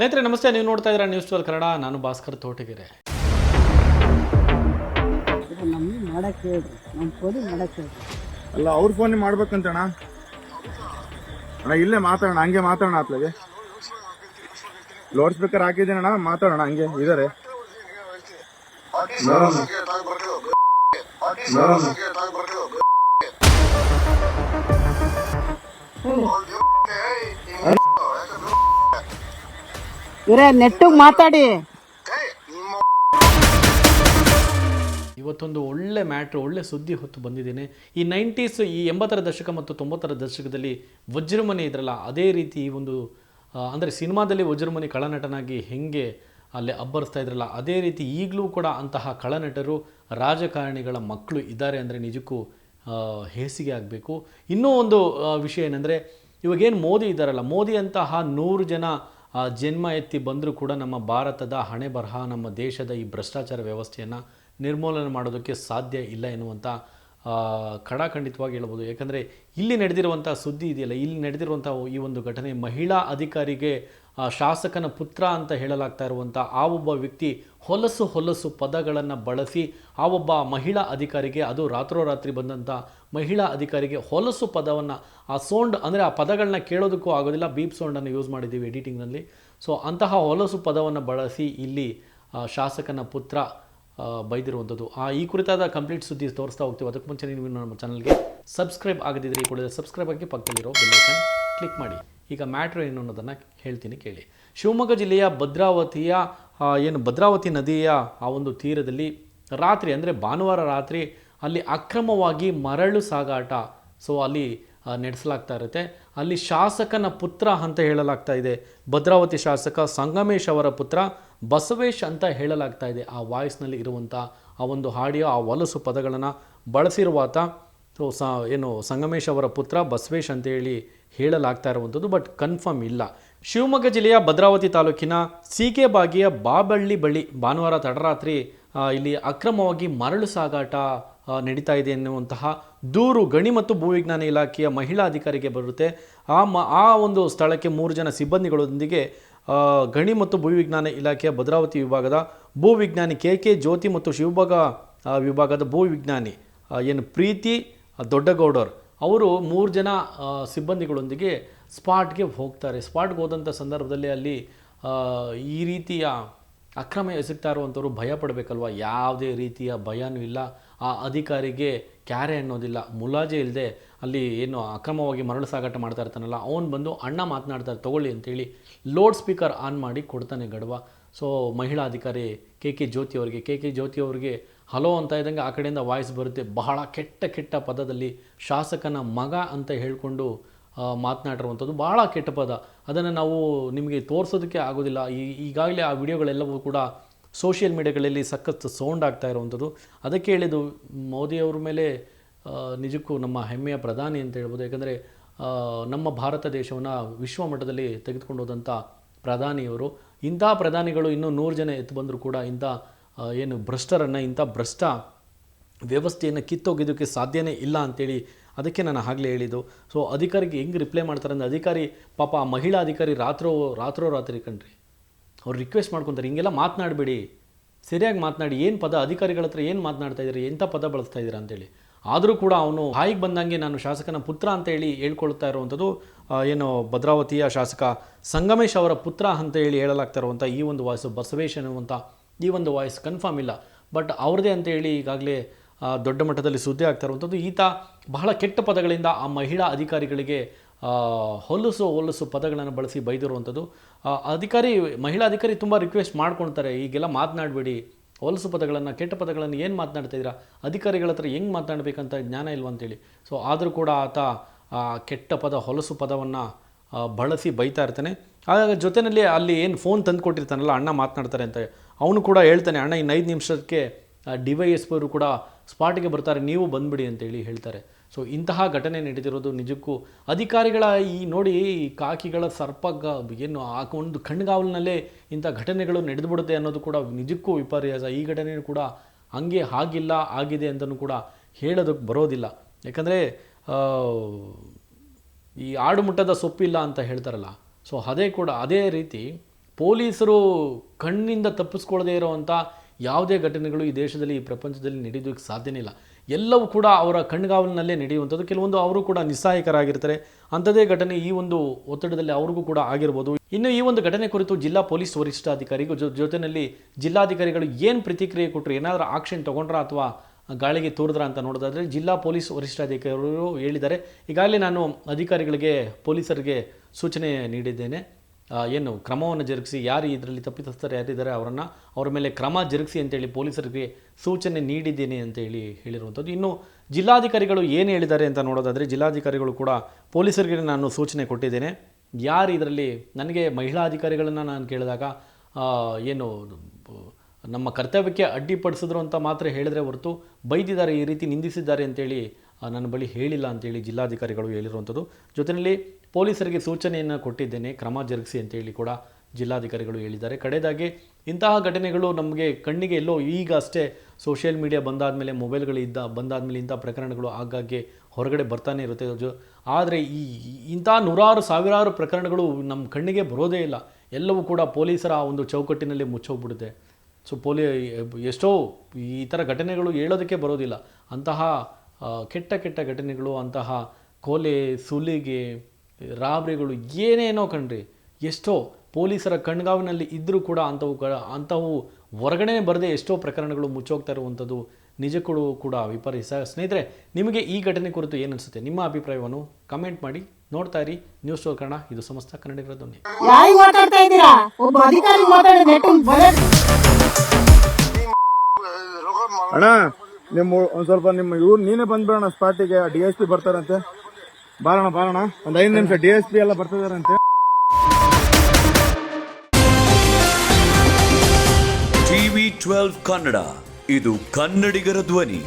ಸ್ನೇಹಿತರೆ ನಮಸ್ತೆ. ನೀವು ನೋಡ್ತಾ ಇದ್ದೀರಾ ನ್ಯೂಸ್ ಟ್ವೆಲ್ ಕನ್ನಡ. ನಾನು ಭಾಸ್ಕರ್ ತೋಟಗೆರೆ. ಮಾಡಕ್ಕೆ ಹೇಳ್ರಿ. ನಮ್ಮ ಫೋನಿಗೆ ಮಾಡಕ್ಕೆ ಹೇಳ್ರಿ. ಅಲ್ಲ ಅವ್ರ ಫೋನ್ ಮಾಡ್ಬೇಕಂತಣ್ಣ. ಅಣ್ಣ ಇಲ್ಲೇ ಮಾತಾಡೋಣ ಹಂಗೆ ಮಾತಾಡೋಣ ಅತ್ಲಗೆ ಲೌಡ್ ಸ್ಪೀಕರ್ ಹಾಕಿದ್ದೀನಣ್ಣ ಮಾತಾಡೋಣ ಹಂಗೆ ಇದಾರೆ. ನೋಡೋಣ ನೆಟ್ಟಿಗೆ ಮಾತಾಡಿ. ಇವತ್ತೊಂದು ಒಳ್ಳೆ ಮ್ಯಾಟ್ರ್, ಒಳ್ಳೆ ಸುದ್ದಿ ಹೊತ್ತು ಬಂದಿದ್ದೇನೆ. ಈ ನೈಂಟೀಸ್, ಈ ಎಂಬತ್ತರ ದಶಕ ಮತ್ತು ತೊಂಬತ್ತರ ದಶಕದಲ್ಲಿ ವಜ್ರಮನಿ ಇದ್ರಲ್ಲ, ಅದೇ ರೀತಿ ಈ ಒಂದು ಅಂದರೆ ಸಿನಿಮಾದಲ್ಲಿ ವಜ್ರಮನಿ ಕಳನಟನಾಗಿ ಹೆಂಗೆ ಅಲ್ಲಿ ಅಬ್ಬರಿಸ್ತಾ ಇದ್ರಲ್ಲ, ಅದೇ ರೀತಿ ಈಗಲೂ ಕೂಡ ಅಂತಹ ಕಳನಟರು, ರಾಜಕಾರಣಿಗಳ ಮಕ್ಕಳು ಇದ್ದಾರೆ ಅಂದರೆ ನಿಜಕ್ಕೂ ಹೇಸಿಗೆ ಆಗಬೇಕು. ಇನ್ನೂ ಒಂದು ವಿಷಯ ಏನಂದರೆ, ಇವಾಗೇನು ಮೋದಿ ಇದ್ದಾರಲ್ಲ, ಮೋದಿ ಅಂತಹ ನೂರು ಜನ ಜನ್ಮ ಎತ್ತಿ ಬಂದರೂ ಕೂಡ ನಮ್ಮ ಭಾರತದ ಹಣೆ ಬರಹ, ನಮ್ಮ ದೇಶದ ಈ ಭ್ರಷ್ಟಾಚಾರ ವ್ಯವಸ್ಥೆಯನ್ನು ನಿರ್ಮೂಲನೆ ಮಾಡೋದಕ್ಕೆ ಸಾಧ್ಯ ಇಲ್ಲ ಎನ್ನುವಂಥ ಖಡಾಖಂಡಿತವಾಗಿ ಹೇಳ್ಬೋದು. ಯಾಕಂದರೆ ಇಲ್ಲಿ ನಡೆದಿರುವಂಥ ಸುದ್ದಿ ಇದೆಯಲ್ಲ, ಇಲ್ಲಿ ನಡೆದಿರುವಂಥ ಈ ಒಂದು ಘಟನೆ ಮಹಿಳಾ ಅಧಿಕಾರಿಗೆ ಶಾಸಕನ ಪುತ್ರ ಅಂತ ಹೇಳಲಾಗ್ತಾ ಇರುವಂಥ ಆ ಒಬ್ಬ ವ್ಯಕ್ತಿ ಹೊಲಸು ಹೊಲಸು ಪದಗಳನ್ನು ಬಳಸಿ ಆ ಒಬ್ಬ ಮಹಿಳಾ ಅಧಿಕಾರಿಗೆ, ಅದು ರಾತ್ರೋರಾತ್ರಿ ಬಂದಂಥ ಮಹಿಳಾ ಅಧಿಕಾರಿಗೆ ಹೊಲಸು ಪದವನ್ನು, ಆ ಸೌಂಡ್ ಅಂದರೆ ಆ ಪದಗಳನ್ನ ಕೇಳೋದಕ್ಕೂ ಆಗೋದಿಲ್ಲ. ಬೀಪ್ ಸೌಂಡನ್ನು ಯೂಸ್ ಮಾಡಿದ್ದೀವಿ ಎಡಿಟಿಂಗ್ನಲ್ಲಿ ಸೊ ಅಂತಹ ಹೊಲಸು ಪದವನ್ನು ಬಳಸಿ ಇಲ್ಲಿ ಶಾಸಕನ ಪುತ್ರ ಬೈದಿರುವಂಥದ್ದು. ಆ, ಈ ಕುರಿತಾದ ಕಂಪ್ಲೀಟ್ ಸುದ್ದಿ ತೋರಿಸ್ತಾ ಹೋಗ್ತೀವಿ. ಅದಕ್ಕೆ ಮುಂಚೆ ನೀವು ನಮ್ಮ ಚಾನಲ್ಗೆ ಸಬ್ಸ್ಕ್ರೈಬ್ ಆಗದಿದ್ದರೆ ಈ ಕೂಡಲೇ ಸಬ್ಸ್ಕ್ರೈಬ್ ಆಗಿ ಪಕ್ಕದಲ್ಲಿರೋ ಬೆಲ್ಲೈಕನ್ ಕ್ಲಿಕ್ ಮಾಡಿ. ಈಗ ಮ್ಯಾಟ್ರ್ ಏನು ಅನ್ನೋದನ್ನು ಹೇಳ್ತೀನಿ ಕೇಳಿ. ಶಿವಮೊಗ್ಗ ಜಿಲ್ಲೆಯ ಭದ್ರಾವತಿಯ ಏನು ಭದ್ರಾವತಿ ನದಿಯ ಆ ಒಂದು ತೀರದಲ್ಲಿ ರಾತ್ರಿ ಅಂದರೆ ಭಾನುವಾರ ರಾತ್ರಿ ಅಲ್ಲಿ ಅಕ್ರಮವಾಗಿ ಮರಳು ಸಾಗಾಟ. ಸೊ ಅಲ್ಲಿ ನಡೆಸಲಾಗ್ತಾ ಇರುತ್ತೆ. ಅಲ್ಲಿ ಶಾಸಕನ ಪುತ್ರ ಅಂತ ಹೇಳಲಾಗ್ತಾ ಇದೆ. ಭದ್ರಾವತಿ ಶಾಸಕ ಸಂಗಮೇಶ್ ಅವರ ಪುತ್ರ ಬಸವೇಶ್ ಅಂತ ಹೇಳಲಾಗ್ತಾ ಇದೆ. ಆ ವಾಯ್ಸ್ನಲ್ಲಿ ಇರುವಂಥ ಆ ಒಂದು ಹಾಡಿಯೋ, ಆ ವಲಸು ಪದಗಳನ್ನು ಬಳಸಿರುವಾತ ಏನು, ಸಂಗಮೇಶ್ ಅವರ ಪುತ್ರ ಬಸವೇಶ್ ಅಂತೇಳಿ ಹೇಳಲಾಗ್ತಾ ಇರುವಂಥದ್ದು, ಬಟ್ ಕನ್ಫರ್ಮ್ ಇಲ್ಲ. ಶಿವಮೊಗ್ಗ ಜಿಲ್ಲೆಯ ಭದ್ರಾವತಿ ತಾಲೂಕಿನ ಸೀಕೆ ಬಾಗಿಯ ಬಾಬಳ್ಳಿ ಬಳಿ ಭಾನುವಾರ ತಡರಾತ್ರಿ ಇಲ್ಲಿ ಅಕ್ರಮವಾಗಿ ಮರಳು ಸಾಗಾಟ ನಡೀತಾ ಇದೆ ಎನ್ನುವಂತಹ ದೂರು ಗಣಿ ಮತ್ತು ಭೂವಿಜ್ಞಾನ ಇಲಾಖೆಯ ಮಹಿಳಾ ಅಧಿಕಾರಿಗೆ ಬರುತ್ತೆ. ಆ ಮ, ಆ ಒಂದು ಸ್ಥಳಕ್ಕೆ ಮೂರು ಜನ ಸಿಬ್ಬಂದಿಗಳೊಂದಿಗೆ ಗಣಿ ಮತ್ತು ಭೂವಿಜ್ಞಾನ ಇಲಾಖೆಯ ಭದ್ರಾವತಿ ವಿಭಾಗದ ಭೂವಿಜ್ಞಾನಿ ಕೆ ಕೆ ಜ್ಯೋತಿ ಮತ್ತು ಶಿವಭಾಗ ವಿಭಾಗದ ಭೂವಿಜ್ಞಾನಿ ಏನು ಪ್ರೀತಿ ದೊಡ್ಡಗೌಡರ್ ಅವರು ಮೂರು ಜನ ಸಿಬ್ಬಂದಿಗಳೊಂದಿಗೆ ಸ್ಪಾಟ್ಗೆ ಹೋಗ್ತಾರೆ. ಸ್ಪಾಟ್ಗೆ ಹೋದಂಥ ಸಂದರ್ಭದಲ್ಲಿ ಅಲ್ಲಿ ಈ ರೀತಿಯ ಅಕ್ರಮ ಎಸಗ್ತಾ ಇರುವಂಥವ್ರು ಭಯ ಪಡಬೇಕಲ್ವ? ಯಾವುದೇ ರೀತಿಯ ಭಯನೂ ಇಲ್ಲ. ಆ ಅಧಿಕಾರಿಗೆ ಕ್ಯಾರೆ ಅನ್ನೋದಿಲ್ಲ. ಮುಲಾಜೆ ಇಲ್ಲದೆ ಅಲ್ಲಿ ಏನು ಅಕ್ರಮವಾಗಿ ಮರಳು ಸಾಗಾಟ ಮಾಡ್ತಾ ಇರ್ತಾನಲ್ಲ, ಅವನು ಬಂದು ಅಣ್ಣ ಮಾತನಾಡ್ತಾರೆ ತಗೊಳ್ಳಿ ಅಂತೇಳಿ ಲೋಡ್ ಸ್ಪೀಕರ್ ಆನ್ ಮಾಡಿ ಕೊಡ್ತಾನೆ ಗಡವ. ಸೊ ಮಹಿಳಾ ಅಧಿಕಾರಿ ಕೆ ಕೆ ಜ್ಯೋತಿ ಅವರಿಗೆ, ಕೆ ಕೆ ಜ್ಯೋತಿ ಅವರಿಗೆ ಹಲೋ ಅಂತ ಇದ್ದಂಗೆ ಆ ಕಡೆಯಿಂದ ವಾಯ್ಸ್ ಬರುತ್ತೆ. ಬಹಳ ಕೆಟ್ಟ ಕೆಟ್ಟ ಪದದಲ್ಲಿ ಶಾಸಕನ ಮಗ ಅಂತ ಹೇಳಿಕೊಂಡು ಮಾತನಾಡಿರುವಂಥದ್ದು ಭಾಳ ಕೆಟ್ಟ ಪದ. ಅದನ್ನು ನಾವು ನಿಮಗೆ ತೋರಿಸೋದಕ್ಕೆ ಆಗೋದಿಲ್ಲ. ಈ, ಈಗಾಗಲೇ ಆ ವಿಡಿಯೋಗಳೆಲ್ಲವೂ ಕೂಡ ಸೋಷಿಯಲ್ ಮೀಡಿಯಾಗಳಲ್ಲಿ ಸಖತ್ ಸೌಂಡ್ ಆಗ್ತಾ ಇರುವಂಥದ್ದು. ಅದಕ್ಕೆ ಹೇಳಿದ್ದು ಮೋದಿಯವ್ರ ಮೇಲೆ ನಿಜಕ್ಕೂ ನಮ್ಮ ಹೆಮ್ಮೆಯ ಪ್ರಧಾನಿ ಅಂತ ಹೇಳ್ಬೋದು. ಯಾಕಂದರೆ ನಮ್ಮ ಭಾರತ ದೇಶವನ್ನು ವಿಶ್ವ ಮಟ್ಟದಲ್ಲಿ ತೆಗೆದುಕೊಂಡು ಹೋದಂಥ ಪ್ರಧಾನಿಯವರು ಇಂಥ ಪ್ರಧಾನಿಗಳು ಇನ್ನೂ ನೂರು ಜನ ಎತ್ತು ಬಂದರೂ ಕೂಡ ಇಂಥ ಏನು ಭ್ರಷ್ಟರನ್ನು, ಇಂಥ ಭ್ರಷ್ಟ ವ್ಯವಸ್ಥೆಯನ್ನು ಕಿತ್ತೊಗೆಯೋದಕ್ಕೆ ಸಾಧ್ಯನೇ ಇಲ್ಲ ಅಂತೇಳಿ ಅದಕ್ಕೆ ನಾನು ಆಗಲೇ ಹೇಳಿದ್ದು. ಸೊ ಅಧಿಕಾರಿಗೆ ಹೆಂಗೆ ರಿಪ್ಲೈ ಮಾಡ್ತಾರೆ ಅಂದರೆ ಅಧಿಕಾರಿ, ಪಾಪ ಆ ಮಹಿಳಾ ಅಧಿಕಾರಿ ರಾತ್ರೋ ರಾತ್ರೋ ರಾತ್ರಿ ಕಣ್ರಿ. ಅವ್ರು ರಿಕ್ವೆಸ್ಟ್ ಮಾಡ್ಕೊತಾರೆ, ಹಿಂಗೆಲ್ಲ ಮಾತನಾಡಬೇಡಿ. ಸರಿಯಾಗಿ ಮಾತನಾಡಿ, ಏನು ಪದ ಅಧಿಕಾರಿಗಳ ಹತ್ರ ಏನು ಮಾತನಾಡ್ತಾ ಇದ್ದೀರಿ ಎಂಥ ಪದ ಬಳಸ್ತಾ ಇದ್ದೀರಾ ಅಂತೇಳಿ. ಆದರೂ ಕೂಡ ಅವನು ಹಾಯಿಗೆ ಬಂದಂಗೆ ನಾನು ಶಾಸಕನ ಪುತ್ರ ಅಂತೇಳಿ ಹೇಳ್ಕೊಳ್ತಾ ಇರುವಂಥದ್ದು ಏನು ಭದ್ರಾವತಿಯ ಶಾಸಕ ಸಂಗಮೇಶ್ ಅವರ ಪುತ್ರ ಅಂತ ಹೇಳಿ ಹೇಳಲಾಗ್ತಾ ಇರುವಂಥ ಈ ಒಂದು ವಾಯ್ಸ್ ಬಸವೇಶ್ ಅನ್ನುವಂಥ ಈ ಒಂದು ವಾಯ್ಸ್ ಕನ್ಫರ್ಮ್ ಇಲ್ಲ. ಬಟ್ ಅವ್ರದೇ ಅಂತೇಳಿ ಈಗಾಗಲೇ ದೊಡ್ಡ ಮಟ್ಟದಲ್ಲಿ ಸುದ್ದಿ ಆಗ್ತಾ ಈತ ಬಹಳ ಕೆಟ್ಟ ಪದಗಳಿಂದ ಆ ಮಹಿಳಾ ಅಧಿಕಾರಿಗಳಿಗೆ ಹೊಲಸು ಹೊಲಸು ಪದಗಳನ್ನು ಬಳಸಿ ಬೈದಿರುವಂಥದ್ದು. ಅಧಿಕಾರಿ, ಮಹಿಳಾ ಅಧಿಕಾರಿ ತುಂಬ ರಿಕ್ವೆಸ್ಟ್ ಮಾಡ್ಕೊಳ್ತಾರೆ. ಈಗೆಲ್ಲ ಮಾತನಾಡಬೇಡಿ. ಹೊಲಸು ಪದಗಳನ್ನು, ಕೆಟ್ಟ ಪದಗಳನ್ನು ಏನು ಮಾತನಾಡ್ತಾ ಇದ್ದೀರಾ? ಅಧಿಕಾರಿಗಳ ಹತ್ರ ಹೆಂಗೆ ಮಾತನಾಡಬೇಕಂತ ಜ್ಞಾನ ಇಲ್ವಂತೇಳಿ ಸೊ ಆದರೂ ಕೂಡ ಆತ ಕೆಟ್ಟ ಪದ, ಹೊಲಸು ಪದವನ್ನು ಬಳಸಿ ಬೈತಾ ಇರ್ತಾನೆ. ಆಗ ಜೊತೆಯಲ್ಲಿ ಅಲ್ಲಿ ಏನು ಫೋನ್ ತಂದು ಕೊಟ್ಟಿರ್ತಾನಲ್ಲ, ಅಣ್ಣ ಮಾತನಾಡ್ತಾರೆ ಅಂತ. ಅವನು ಕೂಡ ಹೇಳ್ತಾನೆ, ಅಣ್ಣ ಇನ್ನೈದು ನಿಮಿಷಕ್ಕೆ ಡಿ ವೈ ಎಸ್ ಪಿ ಅವರು ಕೂಡ ಸ್ಪಾಟಿಗೆ ಬರ್ತಾರೆ, ನೀವು ಬಂದ್ಬಿಡಿ ಅಂತೇಳಿ ಹೇಳ್ತಾರೆ. ಸೊ, ಇಂತಹ ಘಟನೆ ನಡೆದಿರೋದು ನಿಜಕ್ಕೂ ಅಧಿಕಾರಿಗಳ ಈ ನೋಡಿ ಕಾಕಿಗಳ ಸರ್ಪಗ ಏನು ಆ ಒಂದು ಕಣ್ಗಾವಲಿನಲ್ಲೇ ಇಂಥ ಘಟನೆಗಳು ನಡೆದುಬಿಡುತ್ತೆ ಅನ್ನೋದು ಕೂಡ ನಿಜಕ್ಕೂ ವಿಪರ್ಯಾಸ. ಈ ಘಟನೆ ಕೂಡ ಹಂಗೆ ಆಗಿಲ್ಲ, ಆಗಿದೆ ಅಂತಲೂ ಕೂಡ ಹೇಳೋದಕ್ಕೆ ಬರೋದಿಲ್ಲ. ಯಾಕಂದರೆ ಈ ಆಡುಮುಟ್ಟದ ಸೊಪ್ಪಿಲ್ಲ ಅಂತ ಹೇಳ್ತಾರಲ್ಲ, ಸೊ, ಅದೇ ಕೂಡ ಅದೇ ರೀತಿ ಪೊಲೀಸರು ಕಣ್ಣಿಂದ ತಪ್ಪಿಸ್ಕೊಳ್ಳದೇ ಇರೋವಂಥ ಯಾವುದೇ ಘಟನೆಗಳು ಈ ದೇಶದಲ್ಲಿ, ಈ ಪ್ರಪಂಚದಲ್ಲಿ ನಡೆಯೋದಕ್ಕೆ ಸಾಧ್ಯನೇ ಇಲ್ಲ. ಎಲ್ಲವೂ ಕೂಡ ಅವರ ಕಣ್ಗಾವಲಿನಲ್ಲೇ ನಡೆಯುವಂಥದ್ದು. ಕೆಲವೊಂದು ಅವರು ಕೂಡ ನಿಸ್ಸಹಾಯಕರಾಗಿರ್ತಾರೆ. ಅಂಥದೇ ಘಟನೆ ಈ ಒಂದು ಒತ್ತಡದಲ್ಲಿ ಅವ್ರಿಗೂ ಕೂಡ ಆಗಿರ್ಬೋದು. ಇನ್ನು ಈ ಒಂದು ಘಟನೆ ಕುರಿತು ಜಿಲ್ಲಾ ಪೊಲೀಸ್ ವರಿಷ್ಠಾಧಿಕಾರಿಗೂ ಜೊತೆಯಲ್ಲಿ ಜಿಲ್ಲಾಧಿಕಾರಿಗಳು ಏನು ಪ್ರತಿಕ್ರಿಯೆ ಕೊಟ್ಟರು ಏನಾದರೂ ಆಕ್ಷನ್ ತೊಗೊಂಡ್ರ ಅಥವಾ ಗಾಳಿಗೆ ತೋರಿದ್ರ ಅಂತ ನೋಡೋದಾದರೆ, ಜಿಲ್ಲಾ ಪೊಲೀಸ್ ವರಿಷ್ಠಾಧಿಕಾರಿಗಳು ಹೇಳಿದ್ದಾರೆ. ಈಗಾಗಲೇ ನಾನು ಅಧಿಕಾರಿಗಳಿಗೆ, ಪೊಲೀಸರಿಗೆ ಸೂಚನೆ ನೀಡಿದ್ದೇನೆ. ಏನು ಕ್ರಮವನ್ನು ಜರುಗಿಸಿ, ಯಾರು ಇದರಲ್ಲಿ ತಪ್ಪಿತಸ್ಥರು ಯಾರಿದ್ದಾರೆ ಅವರನ್ನು ಅವರ ಮೇಲೆ ಕ್ರಮ ಜರುಗಿಸಿ ಅಂತೇಳಿ ಪೊಲೀಸರಿಗೆ ಸೂಚನೆ ನೀಡಿದ್ದೇನೆ ಅಂತೇಳಿ ಹೇಳಿರುವಂಥದ್ದು. ಇನ್ನು ಜಿಲ್ಲಾಧಿಕಾರಿಗಳು ಏನು ಹೇಳಿದ್ದಾರೆ ಅಂತ ನೋಡೋದಾದರೆ, ಜಿಲ್ಲಾಧಿಕಾರಿಗಳು ಕೂಡ ಪೊಲೀಸರಿಗೆ ನಾನು ಸೂಚನೆ ಕೊಟ್ಟಿದ್ದೇನೆ. ಯಾರು ಇದರಲ್ಲಿ, ನನಗೆ ಮಹಿಳಾ ಅಧಿಕಾರಿಗಳನ್ನು ನಾನು ಕೇಳಿದಾಗ ಏನು ನಮ್ಮ ಕರ್ತವ್ಯಕ್ಕೆ ಅಡ್ಡಿಪಡಿಸಿದ್ರು ಅಂತ ಮಾತ್ರ ಹೇಳಿದ್ರೆ ಹೊರತು ಬೈದಿದ್ದಾರೆ, ಈ ರೀತಿ ನಿಂದಿಸಿದ್ದಾರೆ ಅಂತೇಳಿ ನನ್ನ ಬಳಿ ಹೇಳಿಲ್ಲ ಅಂತೇಳಿ ಜಿಲ್ಲಾಧಿಕಾರಿಗಳು ಹೇಳಿರುವಂಥದ್ದು. ಜೊತೆಯಲ್ಲಿ ಪೊಲೀಸರಿಗೆ ಸೂಚನೆಯನ್ನು ಕೊಟ್ಟಿದ್ದೇನೆ, ಕ್ರಮ ಜರುಗಿಸಿ ಅಂತೇಳಿ ಕೂಡ ಜಿಲ್ಲಾಧಿಕಾರಿಗಳು ಹೇಳಿದ್ದಾರೆ. ಕಡೆದಾಗಿ ಇಂತಹ ಘಟನೆಗಳು ನಮಗೆ ಕಣ್ಣಿಗೆ ಎಲ್ಲೋ ಈಗ ಅಷ್ಟೇ ಸೋಷಿಯಲ್ ಮೀಡಿಯಾ ಬಂದಾದಮೇಲೆ, ಮೊಬೈಲ್ಗಳು ಇದ್ದ, ಬಂದಾದಮೇಲೆ ಇಂಥ ಪ್ರಕರಣಗಳು ಆಗಾಗ್ಗೆ ಹೊರಗಡೆ ಬರ್ತಾನೆ ಇರುತ್ತೆ. ಆದರೆ ಈ ಇಂಥ ನೂರಾರು, ಸಾವಿರಾರು ಪ್ರಕರಣಗಳು ನಮ್ಮ ಕಣ್ಣಿಗೆ ಬರೋದೇ ಇಲ್ಲ. ಎಲ್ಲವೂ ಕೂಡ ಪೊಲೀಸರ ಒಂದು ಚೌಕಟ್ಟಿನಲ್ಲಿ ಮುಚ್ಚೋಗ್ಬಿಡುತ್ತೆ. ಸೊ ಪೊಲೀ, ಎಷ್ಟೋ ಈ ಥರ ಘಟನೆಗಳು ಹೇಳೋದಕ್ಕೆ ಬರೋದಿಲ್ಲ. ಅಂತಹ ಕೆಟ್ಟ ಕೆಟ್ಟ ಘಟನೆಗಳು ಅಂತಹ ಕೊಲೆ ಸುಲಿಗೆ ರಾಬ್ರಿಗಳು ಏನೇನೋ ಕಣ್ರಿ ಎಷ್ಟೋ ಪೊಲೀಸರ ಕಣ್ಗಾವಿನಲ್ಲಿ ಇದ್ದರೂ ಕೂಡ ಅಂಥವು ಗ ಅಂಥವು ಹೊರಗಡೆ ಬರದೆ ಎಷ್ಟೋ ಪ್ರಕರಣಗಳು ಮುಚ್ಚೋಗ್ತಾ ಇರುವಂಥದ್ದು ನಿಜಕ್ಕೂ ಕೂಡ ವಿಪರೀತ. ಸ್ನೇಹಿತರೆ ನಿಮಗೆ ಈ ಘಟನೆ ಕುರಿತು ಏನು ಅನಿಸುತ್ತೆ? ನಿಮ್ಮ ಅಭಿಪ್ರಾಯವನ್ನು ಕಮೆಂಟ್ ಮಾಡಿ. ನೋಡ್ತಾ ಇರಿ ನ್ಯೂಸ್ ಸ್ಟೋರ್ ಕನ್ನಡ ಇದು ಸಮಸ್ತ ಕನ್ನಡಿಗರ ಧ್ವನಿ. ಅಣ್ಣ ನಿಮ್ಮ ಒಂದ್ ಸ್ವಲ್ಪ ನಿಮ್ಮ ಇವ್ರು ನೀನೇ ಬಂದ್ಬಿಡೋಣ ಸ್ಪಾಟಿಗೆ ಡಿ ಎಸ್ ಪಿ ಬರ್ತಾರಂತೆ. ಬಾರಣ ಬಾರಣ. ಒಂದ್ ಐದು ನಿಮಿಷ ಡಿ ಎಸ್ ಪಿ ಎಲ್ಲ ಬರ್ತಿದಾರಂತೆ. ಟಿವಿ ಟ್ವೆಲ್ವ್ ಕನ್ನಡ, ಇದು ಕನ್ನಡಿಗರ ಧ್ವನಿ.